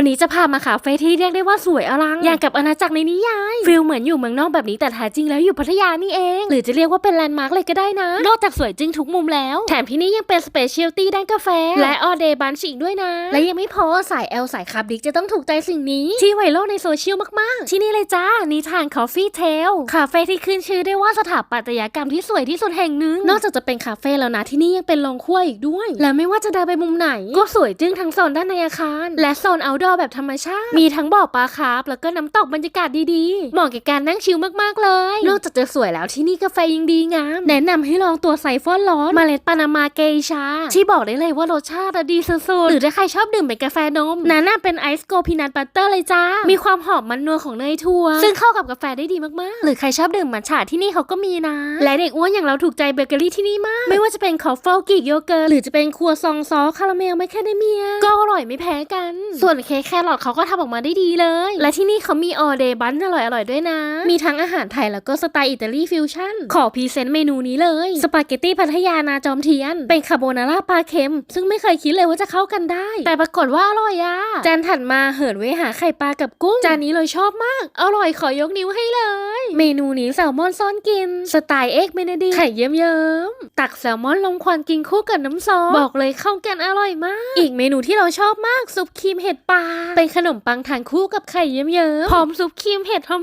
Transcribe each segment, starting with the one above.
วันนี้จะพามาคาเฟ่ที่เรียกได้ว่าสวยอลัง อย่างกับอาณาจักรในนิยายฟิลเหมือนอยู่เมืองนอกแบบนี้แต่แท้จริงแล้วอยู่พัทยานี่เอง หรือจะเรียกว่าเป็นแลนด์มาร์กเลยก็ได้นะ นอกจากสวยจริงทุกมุมแล้ว แถมที่นี่ยังเป็นสเปเชียลตี้ด้านกาแฟ และออเดย์บันช์อีกด้วยนะ และยังไม่พอสายแอลสายคาร์บดิกจะต้องถูกใจสิ่งนี้ ที่ไวรัลในโซเชียลมากๆ ที่นี่เลยจ้านิทานคอฟฟี่เทลคาเฟ่ที่ขึ้นชื่อได้ว่าสถาปัตยกรรมที่สวยที่สุดแห่งหนึ่งนอกจากจะเป็นคาเฟ่แล้วนะที่นี่ยังเป็นโรงครัวอีกด้วย และไม่ว่าจะเดินไปมุมไหน ก็สวยจึ้งทั้งโซนด้านในอาคาร และโซนเอาท์ดอร์แบบธรรมชาติ มีทั้งบ่อปลาคาร์ฟแล้วก็น้ำตกบรรยากาศดีๆ เหมาะกับการนั่งชิลมากๆเลย นอกจากจะสวยแล้วที่นี่กาแฟยังดีงาม แนะนำให้ลองตัวไซฟอนร้อนเมล็ดปานามาเกชา ที่บอกได้เลยว่ารสชาติอะดีสุดๆ หรือถ้าใครชอบดื่มเป็นกาแฟนมนั้นน่ะเป็นไอซ์โกพีนัทบัตเตอร์เลยจ้า มีความหอมมันนัวของเนยถั่ว ซึ่งเข้ากับกาแฟได้ดีมากๆ หรือใครชอบดื่มมัทฉะที่นี่เขาก็มีนะ และเด็กอ้วนอย่างเราถูกใจเบเกอรี่ที่นี่มาก ไม่ว่าจะเป็นคอฟเฟิลกิกโยเกิร์ตหรือจะเป็นครัวซองซอสคาราเมลแมคแคเดเมีย ก็อร่อยไม่แพ้กัน ส่วนเค้กแครอทเขาก็ทำออกมาได้ดีเลย และที่นี่เขามีออเดย์บันอร่อยอร่อยด้วยนะ มีทั้งอาหารไทยแล้วก็สไตล์อิตาลีฟิวชั่น ขอพรีเซนต์เมนูนี้เลย สปาเกตตี้พัทยานาจอมเทียน เป็นคาโบนาร่าปลาเค็ม ซึ่งไม่เคยคิดเลยว่าจะเข้ากันได้ แต่ปรากฏว่าอร่อยอะจานถัดมาเหินเวหาไข่ปลากับกุ้ง จานนี้เลยชอบมาก อร่อยขอยกนิ้วให้เลย เมนูนี้แซลมอนซ่อนกิน สไตล์เอ็กเมนดีไข่เยิ้มๆตักแซลมอนลงควันกินคู่กับน้ำซอสบอกเลยเข้ากันอร่อยมาก อีกเมนูที่เราชอบมากซุปครีมเห็ดปลาเป็นขนมปังทานคู่กับไข่เยิ้มๆพร้อมซุปครีมเห็ดหอ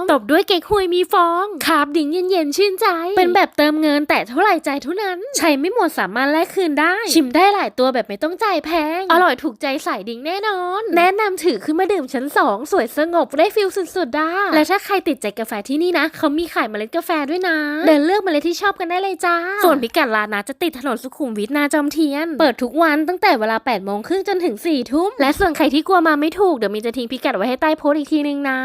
มๆตบด้วยเก๊กฮวยมีฟองคาบดิ้งเย็นๆชื่นใจ เป็นแบบเติมเงินแต่เท่าไหร่ใจเท่านั้น ใช้ไม่หมดสามารถแลกคืนได้ ชิมได้หลายตัวแบบไม่ต้องจ่ายแพง อร่อยถูกใจสายดิ้งแน่นอน แนะนำถือขึ้นมาดื่มชั้น2สวยสงบได้ฟิลสุดๆได้และถ้าใครติดใจกาแฟที่นี่นะเขามีขายเมล็ดกาแฟด้วยนะ เดินเลือกเมล็ดที่ชอบกันได้เลยจ้า ส่วนพิกัดร้านนะจะติดถนนสุขุมวิทนาจอมเทียน เปิดทุกวันตั้งแต่เวลา8โมงครึ่งจนถึง4ทุ่ม และส่วนใครที่กลัวมาไม่ถูกเดี๋ยวมีจะทิ้งพิกัดไว้ให้ใต้โพสต์อีกทีนึงนะ